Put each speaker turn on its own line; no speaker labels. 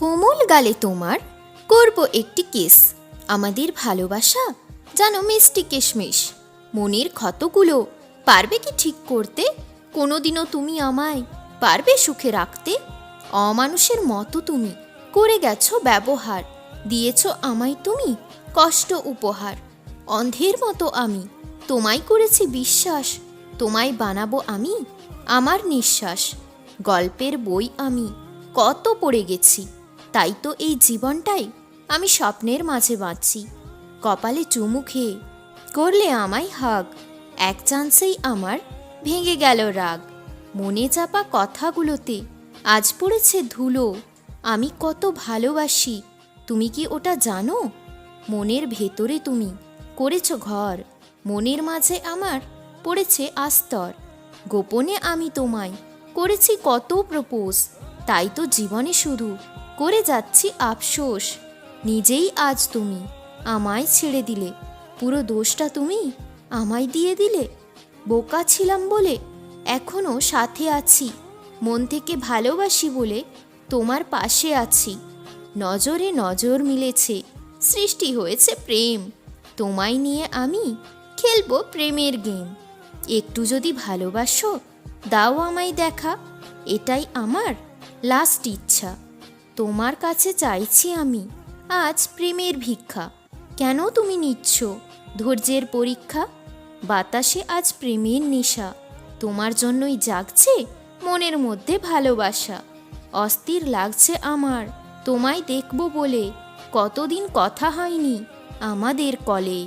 কোমল গালে তোমার করব একটি কেস। আমাদের ভালোবাসা জানো মিষ্টি কিশমিশ। মনের ক্ষতগুলো পারবে কি ঠিক করতে? কোনোদিনও তুমি আমায় পারবে সুখে রাখতে? অমানুষের মতো তুমি করে গেছো ব্যবহার। দিয়েছ আমায় তুমি কষ্ট উপহার। অন্ধের মতো আমি তোমায় করেছি বিশ্বাস। তোমায় বানাবো আমি আমার নিঃশ্বাস। গল্পের বই আমি কত পড়ে গেছি। তাই তো এই জীবনটাই আমি স্বপ্নের মাঝে বাঁচছি কপালে চুমু খেয়ে করলে আমায় হাগ, এক চান্সেই আমার ভেঙে গেল রাগ। মনে চাপা কথাগুলোতে আজ পড়েছে ধুলো, আমি কত ভালোবাসি, তুমি কি ওটা জানো? মনের ভেতরে তুমি করেছ ঘর, মনের মাঝে আমার পড়েছে আস্তর। গোপনে আমি তোমায় করেছি কত প্রপোজ, তাই তো জীবনে শুধু করে যাচ্ছি আফসোস। নিজেই আজ তুমি আমায় ছেড়ে দিলে। পুরো দোষটা তুমি আমায় দিয়ে দিলে। বোকা ছিলাম বলে এখনও সাথে আছি। মন থেকে ভালোবাসি বলে তোমার পাশে আছি। নজরে নজর মিলেছে। সৃষ্টি হয়েছে প্রেম। তোমায় নিয়ে আমি খেলব প্রেমের গেম। একটু যদি ভালোবাসো, দাও আমায় দেখা। এটাই আমার লাস্ট ইচ্ছা। তোমার কাছে চাইছি আমি। আজ প্রেমের ভিক্ষা। কেন তুমি নিচ্ছ ধৈর্যের পরীক্ষা? বাতাসে আজ প্রেমের নেশা। তোমার জন্যই জাগছে মনের মধ্যে ভালোবাসা। অস্থির লাগছে আমার, তোমায় দেখব বলে। কতদিন কথা হয়নি আমাদের কলে।